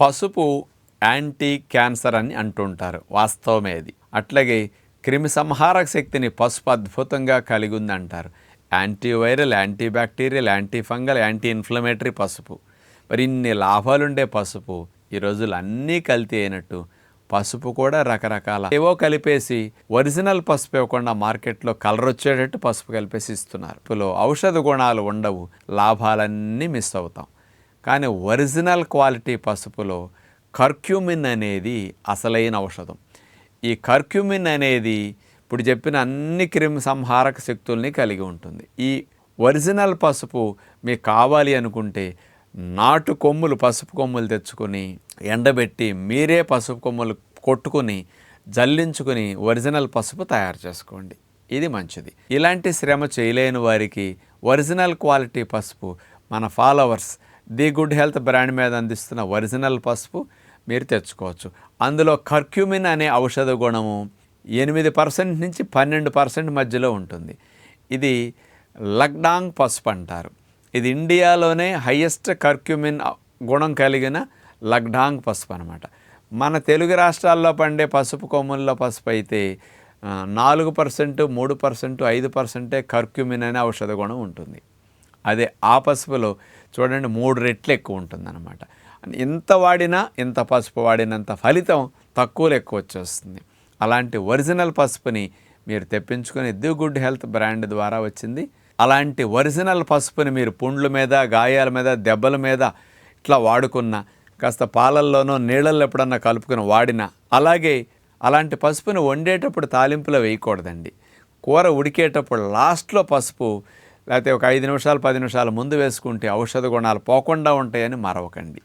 పసుపు anti cancer అని అంటుంటారు వాస్తవమే అది అట్లాగే క్రిమి సంహారక శక్తిని పసుపు అద్భుతంగా కలిగి ఉంది అంటారు. Antiviral anti bacterial anti fungal anti inflammatory పసుపు. మరి ఇన్ని లాభాలుండే పసుపు ఈ రోజులు అన్నీ కల్తీ అయినట్టు పసుపు కూడా రకరకాల ఏవో కలిపేసి ఒరిజినల్ పసుపు ఇవ్వకుండా మార్కెట్లో కలర్ వచ్చేటట్టు పసుపు కలిపేసి ఇస్తున్నారు. పసుపులో ఔషధ గుణాలు ఉండవు లాభాలన్నీ మిస్ అవుతాం. కానీ ఒరిజినల్ క్వాలిటీ పసుపులో కర్క్యూమిన్ అనేది అసలైన ఔషధం. ఈ కర్క్యూమిన్ అనేది ఇప్పుడు చెప్పిన అన్ని క్రిమి సంహారక శక్తుల్ని కలిగి ఉంటుంది. ఈ ఒరిజినల్ పసుపు మీకు కావాలి అనుకుంటే నాటు కొమ్ములు పసుపు కొమ్ములు తెచ్చుకొని ఎండబెట్టి మీరే పసుపు కొమ్ములు కొట్టుకొని జల్లించుకుని ఒరిజినల్ పసుపు తయారు చేసుకోండి. ఇది మంచిది. ఇలాంటి శ్రమ చేయలేని వారికి ఒరిజినల్ క్వాలిటీ పసుపు మన followers the good health brand మీద అందిస్తున్న ఒరిజినల్ పసుపు మీరు తెచ్చుకోవచ్చు. అందులో కర్క్యూమిన్ అనే ఔషధ గుణము ఎనిమిది పర్సెంట్ నుంచి పన్నెండు పర్సెంట్ మధ్యలో ఉంటుంది. ఇది లక్డాంగ్ పసుపు అంటారు. ఇది ఇండియాలోనే హయ్యెస్ట్ కర్క్యూమిన్ గుణం కలిగిన లక్డాంగ్ పసుపు అనమాట మన తెలుగు రాష్ట్రాల్లో పండే పసుపు కొమ్ముల్లో పసుపు అయితే నాలుగు పర్సెంట్ మూడు పర్సెంట్ ఐదు పర్సెంటే కర్క్యూమిన్ అనే ఔషధ గుణం ఉంటుంది. అదే ఆ పసుపులో చూడండి మూడు రెట్లు ఎక్కువ ఉంటుందన్నమాట. ఎంత వాడినా ఇంత పసుపు వాడినంత ఫలితం తక్కువలో ఎక్కువ వచ్చేస్తుంది. అలాంటి ఒరిజినల్ పసుపుని మీరు తెప్పించుకుని ది గుడ్ హెల్త్ బ్రాండ్ ద్వారా వచ్చింది. అలాంటి ఒరిజినల్ పసుపుని మీరు పుండ్ల మీద గాయాల మీద దెబ్బల మీద ఇట్లా వాడుకున్న కాస్త పాలల్లోనో నీళ్ళల్లో ఎప్పుడన్నా కలుపుకుని వాడినా అలాగే అలాంటి పసుపుని వండేటప్పుడు తాలింపులో వేయకూడదండి. కూర ఉడికేటప్పుడు లాస్ట్లో పసుపు లేకపోతే ఒక ఐదు నిమిషాలు పది నిమిషాలు ముందు వేసుకుంటే ఔషధ గుణాలు పోకుండా ఉంటాయని మరవకండి.